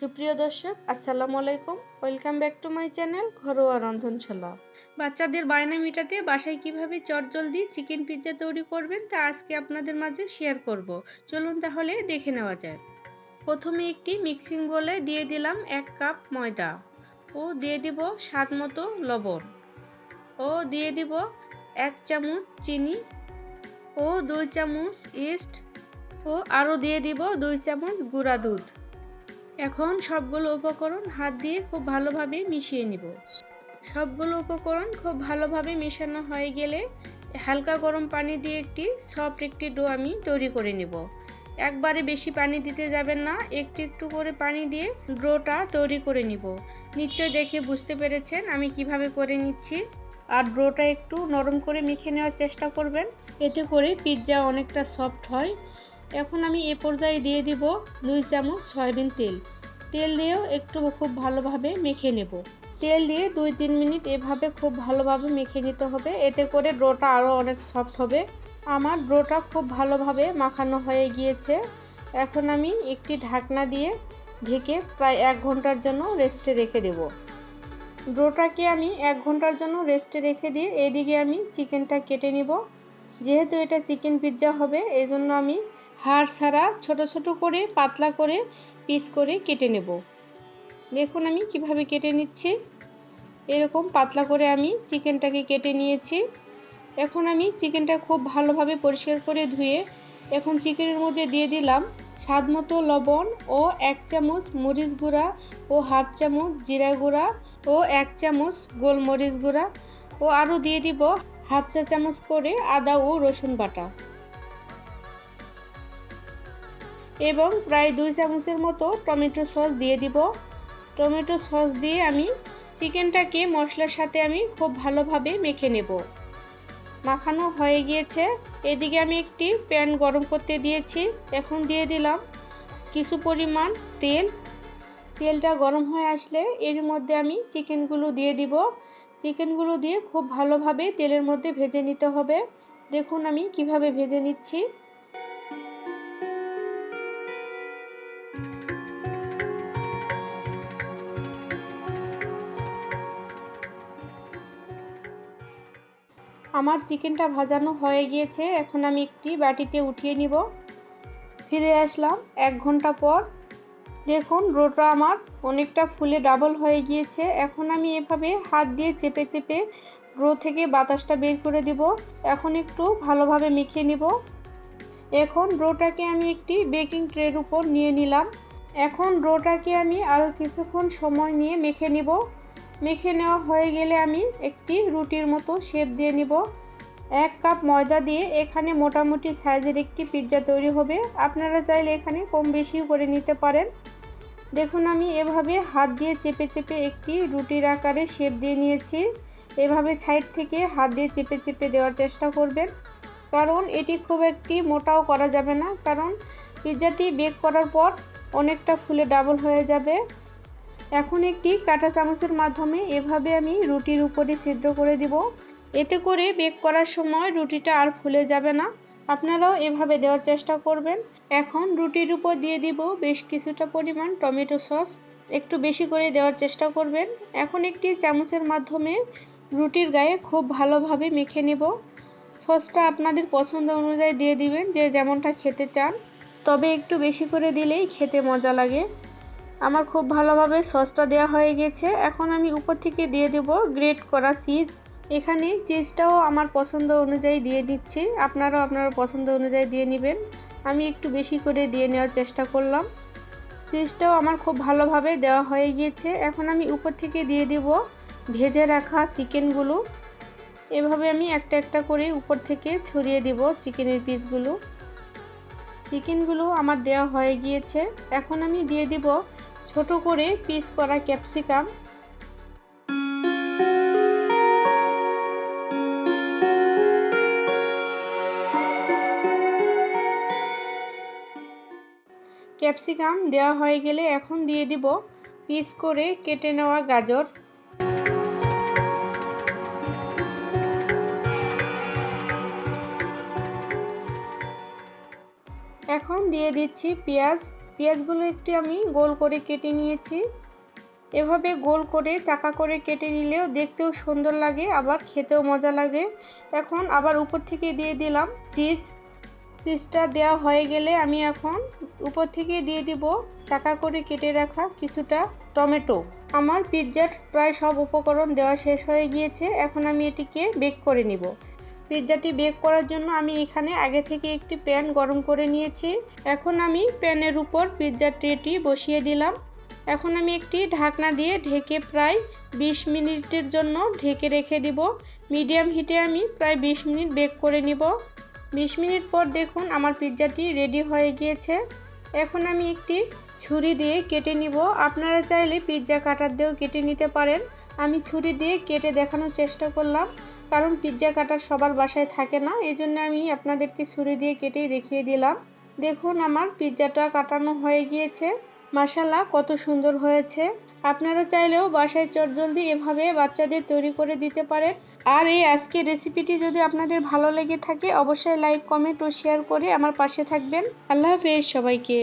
সুপ্রিয় দর্শক, আসসালামু আলাইকুম। Welcome back to my channel ঘরোয়া রন্ধনশালা। বাচ্চাদের বায়না মেটাতে বাসায় কীভাবে চটজলদি চিকেন পিৎজা তৈরি করবেন তা আজকে আপনাদের মাঝে শেয়ার করব। চলুন তাহলে দেখে নেওয়া যাক। প্রথমে একটি মিক্সিং বলে দিয়ে দিলাম এক কাপ ময়দা ও দিয়ে দিব স্বাদ মতো লবণ ও দিয়ে দিব এক চামচ চিনি ও দুই চামচ ইস্ট ও আরও দিয়ে দিব দুই চামচ গুঁড়া দুধ। এখন সবগুলো উপকরণ হাত দিয়ে খুব ভালোভাবে মিশিয়ে নিব। সবগুলো উপকরণ খুব ভালোভাবে মেশানো হয়ে গেলে হালকা গরম পানি দিয়ে একটি সফট একটি ডো আমি তৈরি করে নিব। একবারে বেশি পানি দিতে যাবেন না, একটু একটু করে পানি দিয়ে ডোটা তৈরি করে নিব। নিশ্চয় দেখে বুঝতে পেরেছেন আমি কীভাবে করে নিচ্ছি। আর ডোটা একটু নরম করে মেখে নেওয়ার চেষ্টা করবেন। এতে করে পিৎজা অনেকটা সফট হয়। এখন আমি এ পর্যায়ে দিয়ে দিব দুই চামচ সয়াবিন তেল। তেল দিয়েও একটু খুব ভালোভাবে মেখে নেব। তেল দিয়ে দুই তিন মিনিট এভাবে খুব ভালোভাবে মেখে নিতে হবে। এতে করে ডোটা আরও অনেক সফট হবে। আমার ডোটা খুব ভালোভাবে মাখানো হয়ে গিয়েছে। এখন আমি একটি ঢাকনা দিয়ে ঢেকে প্রায় এক ঘণ্টার জন্য রেস্টে রেখে দেব। ডোটাকে আমি এক ঘণ্টার জন্য রেস্টে রেখে দিয়ে এদিকে আমি চিকেনটা কেটে নিব। যেহেতু এটা চিকেন পিৎজা হবে এই জন্য আমি হাড় ছাড়া ছোট ছোট করে, পাতলা করে পিস করে কেটে নেব। দেখুন আমি কীভাবে কেটে নিচ্ছি। এরকম পাতলা করে আমি চিকেনটাকে কেটে নিয়েছি। এখন আমি চিকেনটা খুব ভালোভাবে পরিষ্কার করে ধুয়ে এখন চিকেনের মধ্যে দিয়ে দিলাম স্বাদ মতো লবণ ও এক চামচ মরিচ গুঁড়া ও হাফ চামচ জিরা গুঁড়া ও এক চামচ গোলমরিচ গুঁড়া ও আরও দিয়ে দিব হাফ চা চামচ করে আদা ও রসুন বাটা। এবং প্রায় দুই চামচের মতো টমেটো সস দিয়ে দিব। টমেটো সস দিয়ে আমি চিকেনটাকে মশলার সাথে আমি খুব ভালোভাবে মেখে নেব। মাখানো হয়ে গিয়েছে। এদিকে আমি একটি প্যান গরম করতে দিয়েছি। এখন দিয়ে দিলাম কিছু পরিমাণ তেল। তেলটা গরম হয়ে আসলে এর মধ্যে আমি চিকেনগুলো দিয়ে দিব। চিকেনগুলো দিয়ে খুব ভালোভাবে তেলের মধ্যে ভেজে নিতে হবে। দেখুন আমি কীভাবে ভেজে নিচ্ছি। আমার চিকেনটা ভাজানো হয়ে গিয়েছে। এখন আমি একটি বাটিতে উঠিয়ে নিব। ফিরে আসলাম এক ঘণ্টা পর। দেখুন, রোটা আমার অনেকটা ফুলে ডাবল হয়ে গিয়েছে। এখন আমি এভাবে হাত দিয়ে চেপে চেপে রো থেকে বাতাসটা বের করে দিব। এখন একটু ভালোভাবে মেখে নিব। এখন রোটাকে আমি একটি বেকিং ট্রের উপর নিয়ে নিলাম। এখন রোটাকে আমি আরও কিছুক্ষণ সময় নিয়ে মেখে নিব। মেখে নেওয়া হয়ে গেলে আমি একটি রুটির মতো শেপ দিয়ে নিব। এক কাপ ময়দা দিয়ে এখানে মোটামুটি সাইজের একটি পিৎজা তৈরি হবে। আপনারা চাইলে এখানে কম বেশিও করে নিতে পারেন। দেখুন, আমি এভাবে হাত দিয়ে চেপে চেপে একটি রুটির আকারে শেপ দিয়ে নিয়েছি। এভাবে সাইড থেকে হাত দিয়ে চেপে চেপে দেওয়ার চেষ্টা করবেন। কারণ এটি খুব একটি মোটাও করা যাবে না। কারণ পিৎজাটি বেক করার পর অনেকটা ফুলে ডাবল হয়ে যাবে। এখন একটি কাঁটা চামচের মাধ্যমে এভাবে আমি রুটির উপরে সিদ্ধ করে দিব। এতে করে বেক করার সময় রুটিটা আর ফুলে যাবে না। আপনারাও এভাবে দেওয়ার চেষ্টা করবেন। এখন রুটির উপর দিয়ে দিব বেশ কিছুটা পরিমাণ টমেটো সস। একটু বেশি করে দেওয়ার চেষ্টা করবেন। এখন একটি চামচের মাধ্যমে রুটির গায়ে খুব ভালোভাবে মেখে নেব। সসটা আপনাদের পছন্দ অনুযায়ী দিয়ে দিবেন, যে যেমনটা খেতে চান। তবে একটু বেশি করে দিলেই খেতে মজা লাগে। আমার খুব ভালোভাবে সসটা দেওয়া হয়ে গেছে। এখন আমি উপর থেকে দিয়ে দেব গ্রেট করা চিজ। এখানে চিজটাও আমার পছন্দ অনুযায়ী দিয়ে দিচ্ছি। আপনারাও আপনার পছন্দ অনুযায়ী দিয়ে নেবেন। আমি একটু বেশি করে দিয়ে নেওয়ার চেষ্টা করলাম। চিজটাও আমার খুব ভালোভাবে দেওয়া হয়ে গিয়েছে। এখন আমি উপর থেকে দিয়ে দেব ভেজে রাখা চিকেনগুলো। এভাবে আমি একটা একটা করে উপর থেকে ছড়িয়ে দেব চিকেনের পিসগুলো। চিকেনগুলো আমার দেওয়া হয়ে গিয়েছে। এখন আমি দিয়ে দিব ছোট করে পিস করা ক্যাপসিকাম। ক্যাপসিকাম দেওয়া হয়ে গেলে এখন দিয়ে দিব পিস করে কেটে নেওয়া গাজর। এখন দিয়ে দিচ্ছি পেঁয়াজ। পেঁয়াজগুলো একটি আমি গোল করে কেটে নিয়েছি। এভাবে গোল করে, চাকা করে কেটে নিলেও দেখতেও সুন্দর লাগে, আবার খেতেও মজা লাগে। এখন আবার উপর থেকে দিয়ে দিলাম চিজ। চিজটা দেওয়া হয়ে গেলে আমি এখন উপর থেকে দিয়ে দিব চাকা করে কেটে রাখা কিছুটা টমেটো। আমার পিৎজার প্রায় সব উপকরণ দেওয়া শেষ হয়ে গিয়েছে, এখন আমি এটিকে বেক করে নিব। পিৎজাটি বেক করার জন্য আমি এখানে আগে থেকে একটি প্যান গরম করে নিয়েছি। এখন আমি প্যানের উপর পিৎজার ট্রেটি বসিয়ে দিলাম। এখন আমি একটি ঢাকনা দিয়ে ঢেকে প্রায় 20 মিনিটের জন্য ঢেকে রেখে দিব। মিডিয়াম হিটে আমি প্রায় 20 মিনিট বেক করে নিব। 20 মিনিট পর দেখুন আমার পিৎজাটি রেডি হয়ে গিয়েছে। এখন আমি একটি ছুরি দিয়ে কেটে নিব। আপনারা চাইলে পিৎজা কাটার দিয়েও কেটে নিতে পারেন। আমি ছুরি দিয়ে কেটে দেখানোর চেষ্টা করলাম, কারণ পিৎজা কাটার সবার বাসায় থাকে না এই জন্য আমি আপনাদেরকে ছুরি দিয়ে কেটেই দেখিয়ে দিলাম। দেখুন আমার পিৎজাটা কাটানো হয়ে গিয়েছে। মাসাল্লাহ কত সুন্দর হয়েছে। আপনারা চাইলেও বাসায় চটজলদি এভাবে বাচ্চাদের তৈরি করে দিতে পারেন। আর এই আজকের রেসিপিটি যদি আপনাদের ভালো লেগে থাকে, অবশ্যই লাইক কমেন্ট ও শেয়ার করে আমার পাশে থাকবেন। আল্লাহ হাফেজ সবাইকে।